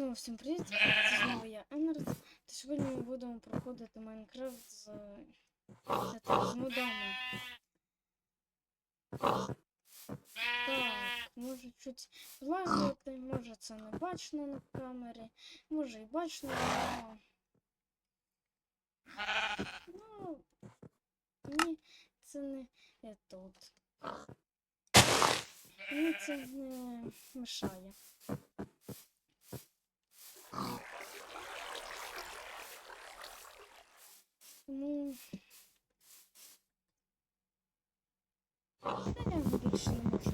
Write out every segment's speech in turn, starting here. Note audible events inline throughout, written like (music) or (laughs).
знову всім привіт! Це знову я Енерд. Та сьогодні ми будемо проходити Майнкрафт з, з модами. Так, може чуть влазити, може це не бачно на камері, може і бачно, але... Ну, ні, це не е, тут. Мені це не мешає. Ну. Я більше не можу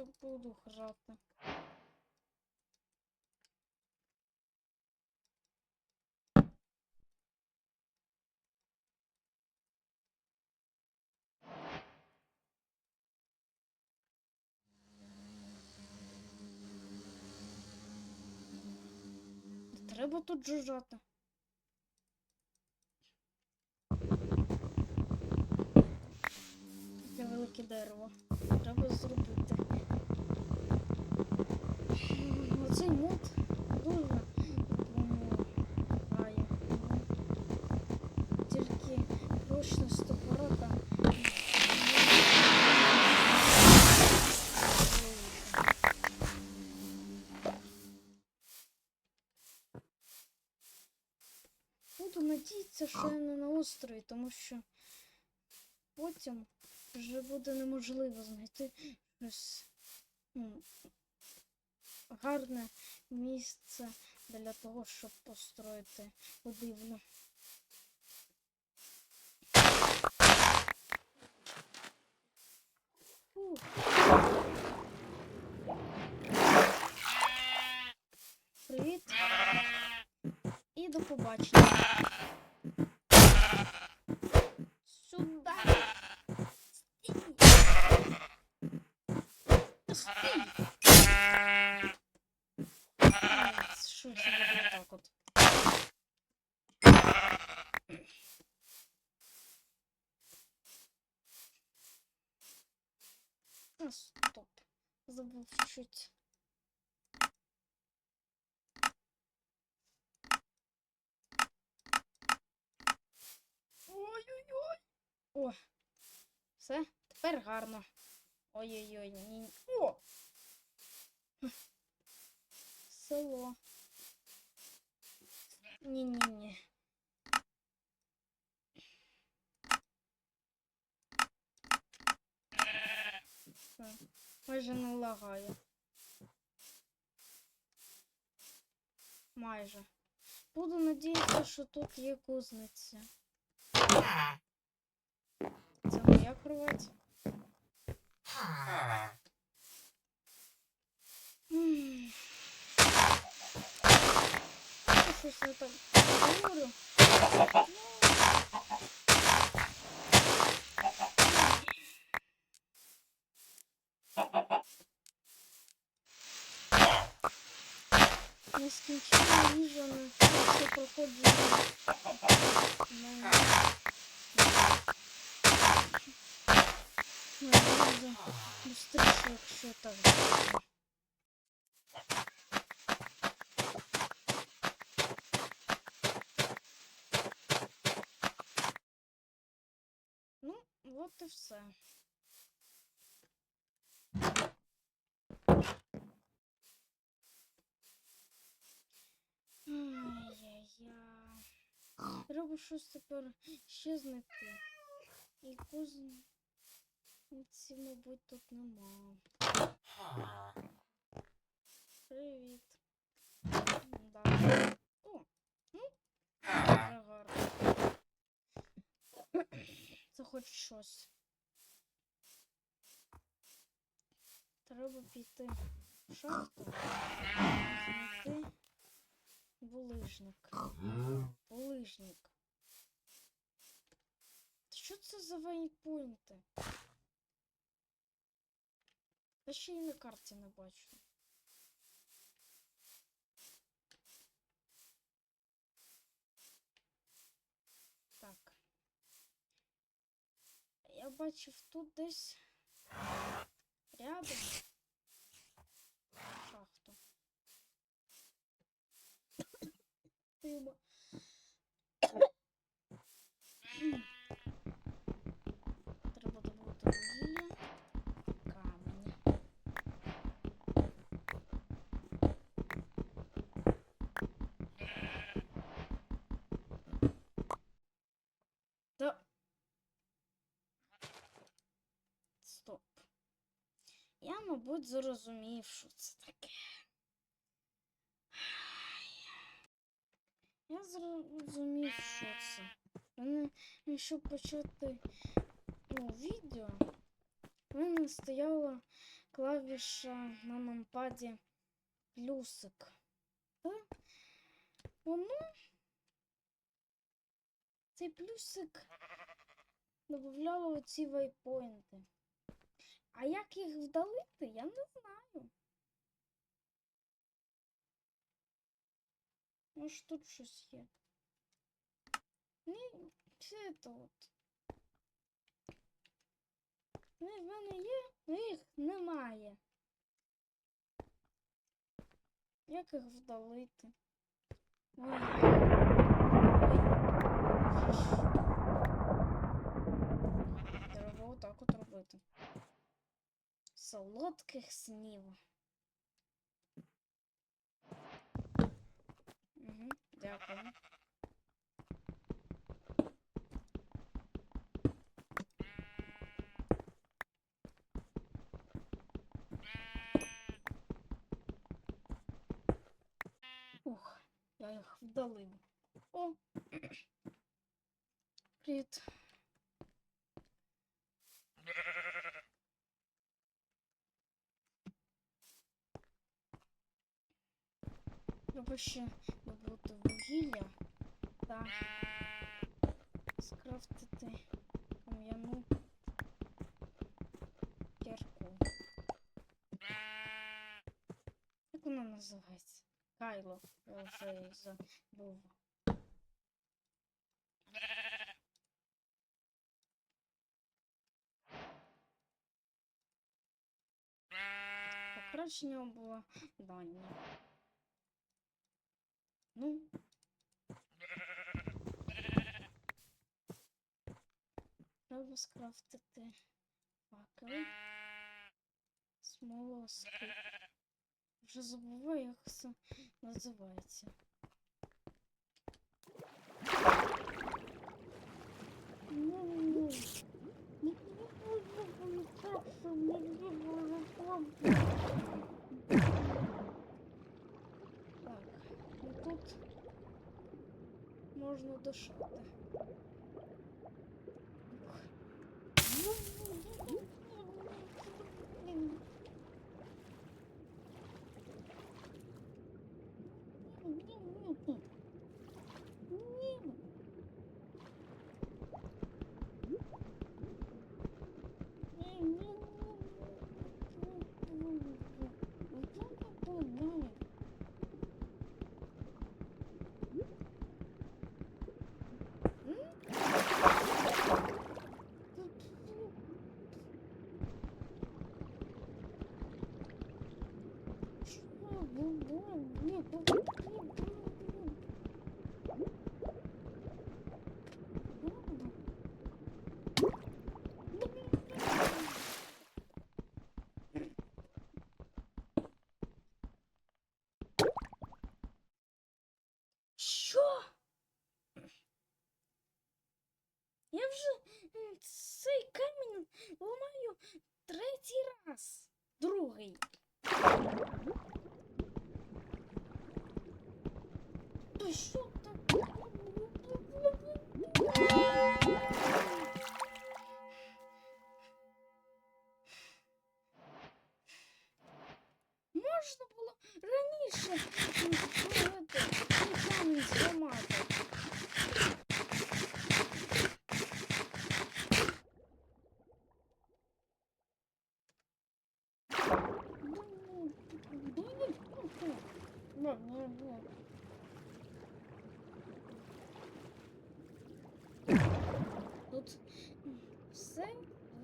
Просто буду грати. Треба тут жужжати. Таке велике дерево. Треба зробити. М, Оцей мод дуже допомагає. Тільки топора там. Буду надіятися, що я не на острові, тому що потім вже буде неможливо знайти щось ну, гарне місце для того, щоб построїти будівлю. Привіт і до побачення. Сюда. Стій. Та Стій. Ай, Що це буде так от? А, стоп. Забув чуть-чуть. Ой-ой-ой. О, все, тепер гарно. Ой-ой-ой, ні. О! Село. Ні-ні-ні. Майже не лагає. Майже. Буду надіятися, що тут є кузниця. Це моя кровать. Я Щось не так говорю. Нескінченна їжа на все проходження. Ну, от і все. Ай-яй-яй. Треба щось тепер ще знайти. І кузниці, мабуть, тут нема. Привіт. Да. О, ну, гарно. Це хоч щось. Треба піти в шахту. знайти Булижник. Булижник. Що це за вейпойнти? Я ще й на карті не бачу. Так. Я бачив тут десь рядом шахту. Тима. Треба добути вугілля, камені. Та... Стоп. Я, мабуть, зрозумів, що це таке. Я зрозумів, що це. Мене, щоб почати ну, відео, в мене стояла клавіша на нампаді плюсик. Та воно цей плюсик додавало оці вайпоінти. А як їх вдалити, я не знаю. Може тут щось є. Ні, все це от. Вони в мене є, але їх немає. Як їх вдалити? Ой. Треба отак от робити. Солодких снів. Угу, дякую. Ух, я їх вдалив. О! Привіт. Треба ще добути вугілля та скрафтити кам'яну кірку. Як вона називається? Кайло. Я вже забув. Покращення було дані. Ну. Треба скрафтити факели. Смолоски. Вже забуваю, як це називається. Ну, ну. Ну, ну, так, що мені було помнити. Тут можна дишати. Що?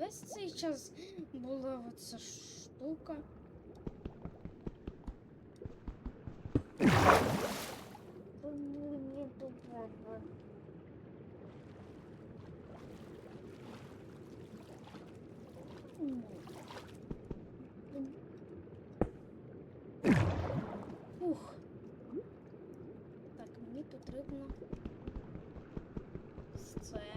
Весь цей час була оця штука. Ух. Так, мені потрібно це.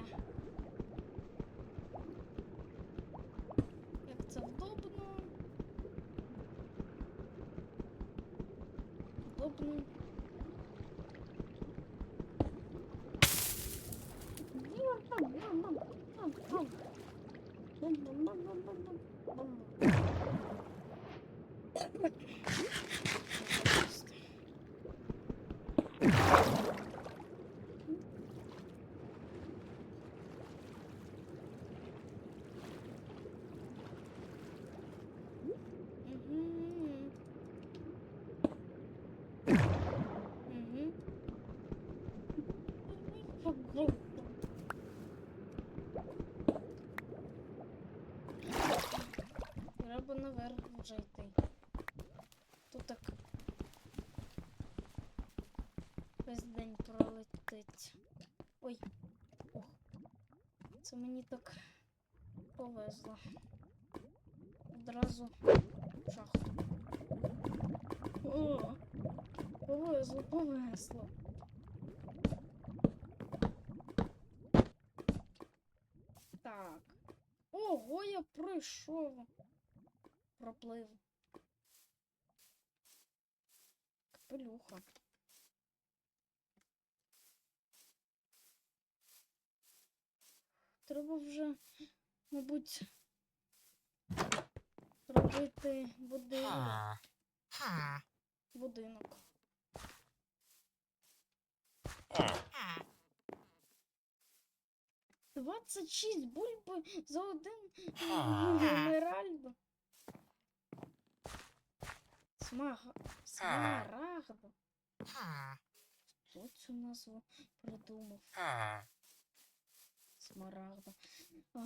Bye. Вже йти. Тут так весь день пролетить. Ой. Ох. Це мені так повезло. Одразу в шахту. О, повезло, повезло. Так. Ого, я пройшов. Проплив. Капелюха. Треба вже, мабуть, робити будинок. Будинок. Двадцять шість бульби за один емеральд. Смага. Смарагд. Хто цю назву придумав? Смарагда. А,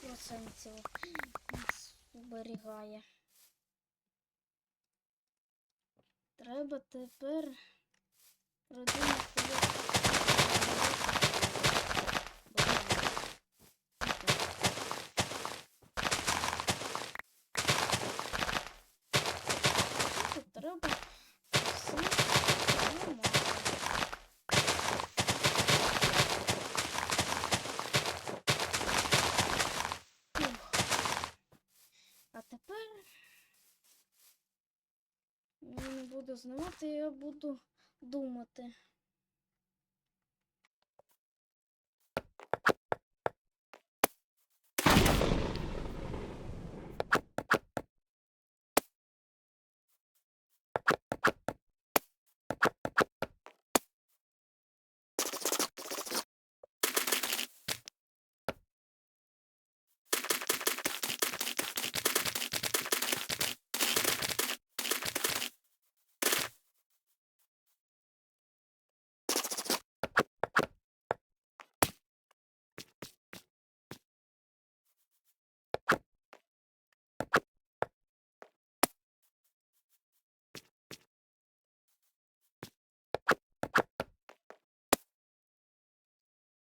процентів нас. Треба тепер придумати я не буду знімати, я буду думати.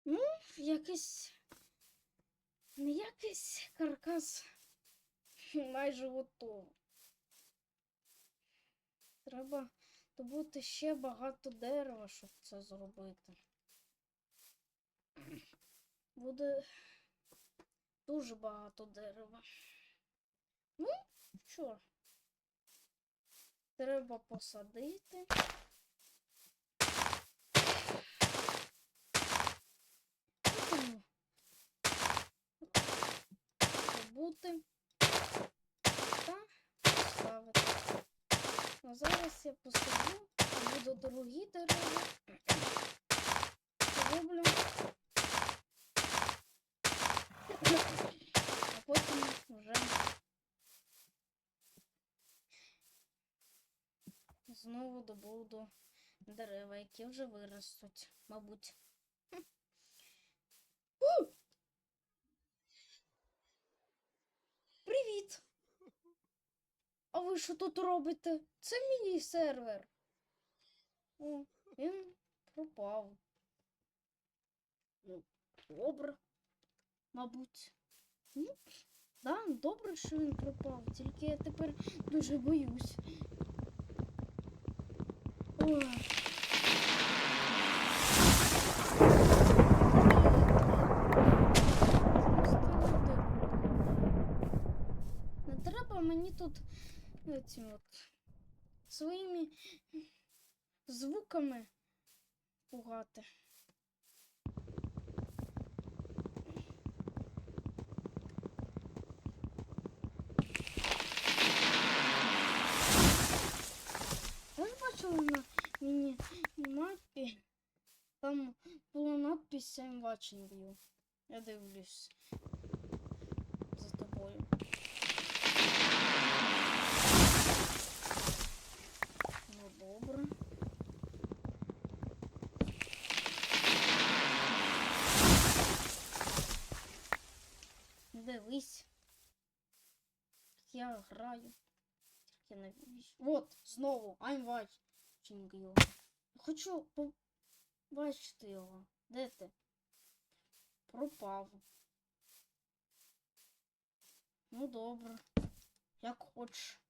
Ну, якийсь. Не якийсь каркас (laughs) майже готовий. Треба добути ще багато дерева, щоб це зробити. Буде дуже багато дерева. Ну, що? Треба посадити. бути та. Ну, зараз я поставлю, буду дорогі дерева. Роблю. А потім вже знову добуду дерева, які вже виростуть, мабуть. Привіт! А ви що тут робите? Це мій сервер. О, він пропав. Ну, добре, мабуть. Ну, да, добре, що він пропав. Тільки я тепер дуже боюсь. Ой. Не треба мені тут ці от своїми звуками пугати. Ви ж на міні-мапі? Там була надпись I'm watching you. Я дивлюсь за тобою. Ну, добре. Дивись. Я. Тільки навіщо? Вот, знову, I'm watching you. Хочу побачити його. Де ти? Пропав. Ну добре. Як хочеш.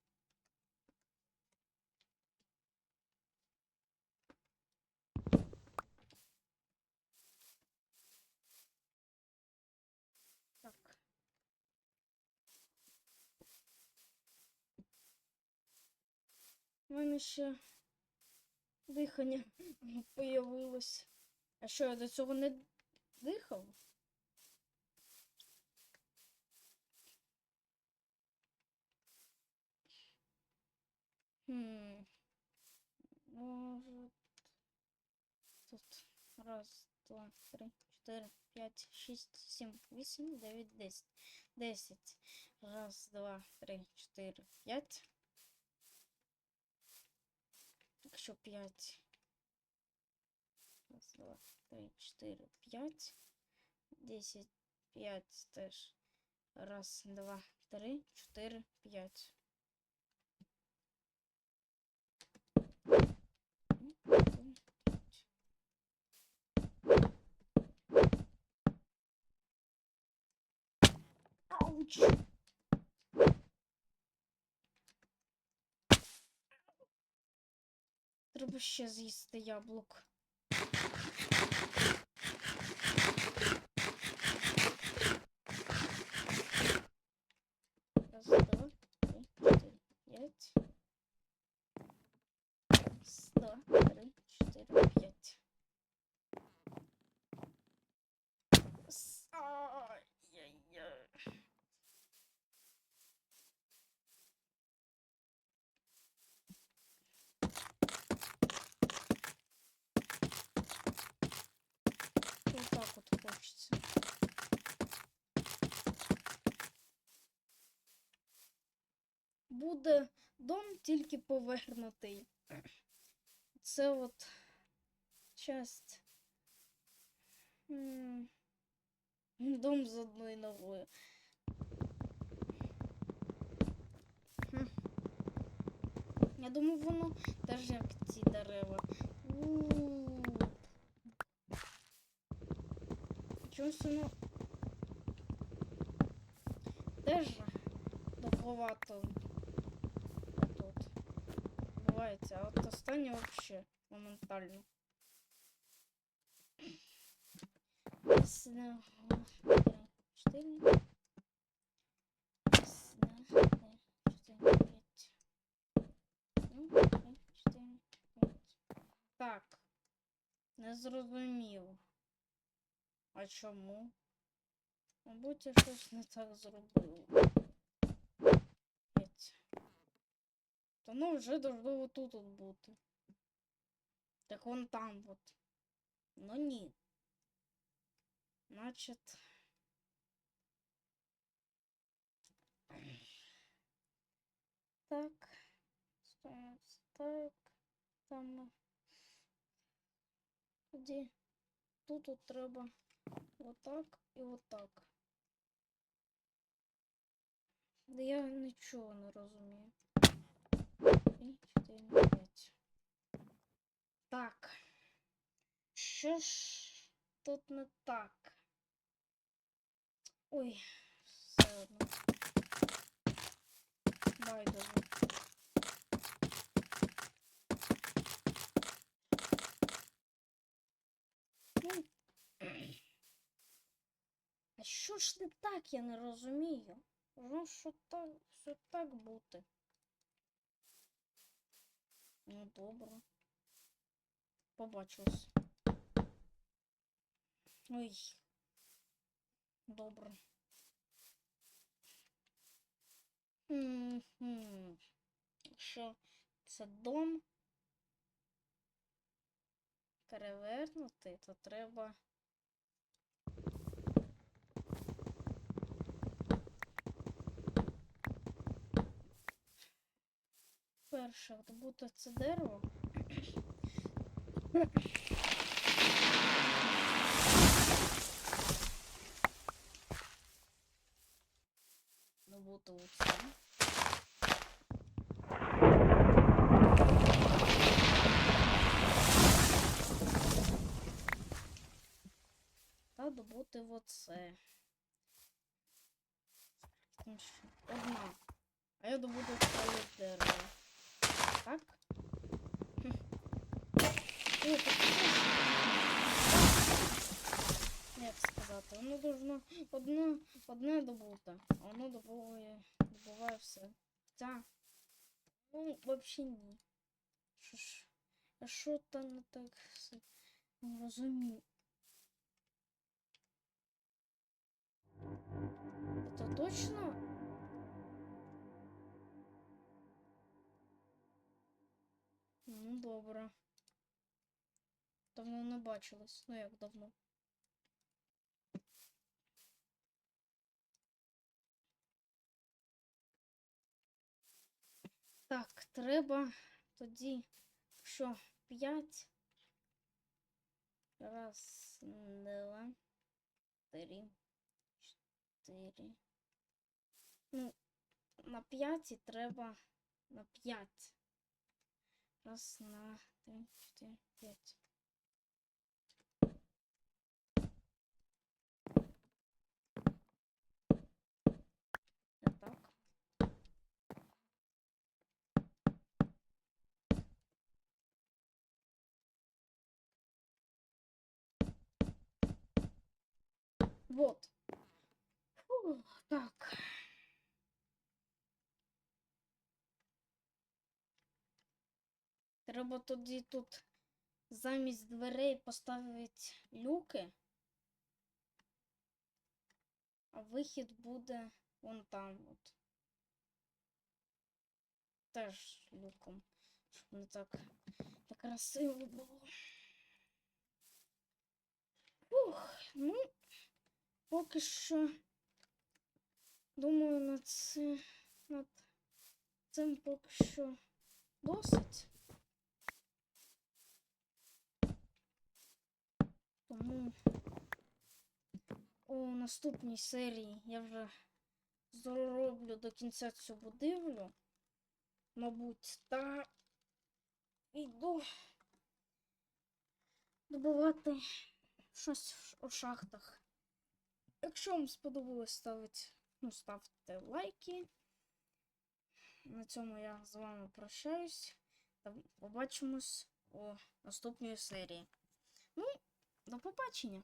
Так. У мене ще дихання появилось. А що, я до цього не дихав? Хм. Может. Тут раз, два, три, чотири, п'ять, шість, сім, вісім, дев'ять, десять. Десять. Раз, два, три, чотири, п'ять. Якщо п'ять. Раз, два, три, чотири, п'ять. Десять, п'ять теж. Раз, два, три, чотири, п'ять. Ауч! Треба ще з'їсти яблук. Раз, два, три, чотири, п'ять. Три, чотири, п'ять. С- Ай-яй-яй. Вот так вот хочется. Буде дом тільки повернутий. Це от часть. Дом з одною ногою. Я думаю, воно теж як ці дерева. Чомусь воно теж довговато бувається, а от останнє вообще моментально. Три, чотири. Чотири, п'ять. Ну, чотири, п'ять. Так. Не зрозумів. А чому? Мабуть, я щось не так зробив. П'ять. Та ну вже должно тут от бути. Так вон там от. Ну ні. Значить. Так. Так. там. Тоді тут от треба отак і отак. Да я нічого не розумію. Так. Що ж тут не так? Ой, все одно. Байдуже. А що ж не так, я не розумію. Ну, що так, що так бути. Ну, добре. Побачилось. Ой. Добре. Мгм. Якщо це дом перевернути, то треба. Перше, добути це дерево. Добути оце. Та добути оце. Одна. А я добуду ціле дерево. Так? Хм. О, так що ж? Як сказати? Воно должно одне, одне добути, а воно добуває, добуває все. Ця. Ну, взагалі ні. Що ж? А що там не так все? Не розумію. Это точно? Ну, добре. Давно не бачились. Ну як давно? Так, треба тоді, що, п'ять. Раз, два, три, чотири. Ну, на п'яті треба на п'ять. Раз, два, три, чотири, п'ять. Вот. Фу, так. Треба тоді тут замість дверей поставити люки. А вихід буде вон там от. Теж люком. Щоб не так, красиво було. Ух, ну, поки що думаю над це над цим поки що досить. Тому у наступній серії я вже зроблю до кінця цю будівлю, мабуть, та йду добувати щось у шахтах. Якщо вам сподобалось ставити, ну, ставте лайки. На цьому я з вами прощаюсь. Та побачимось у наступній серії. Ну, до побачення!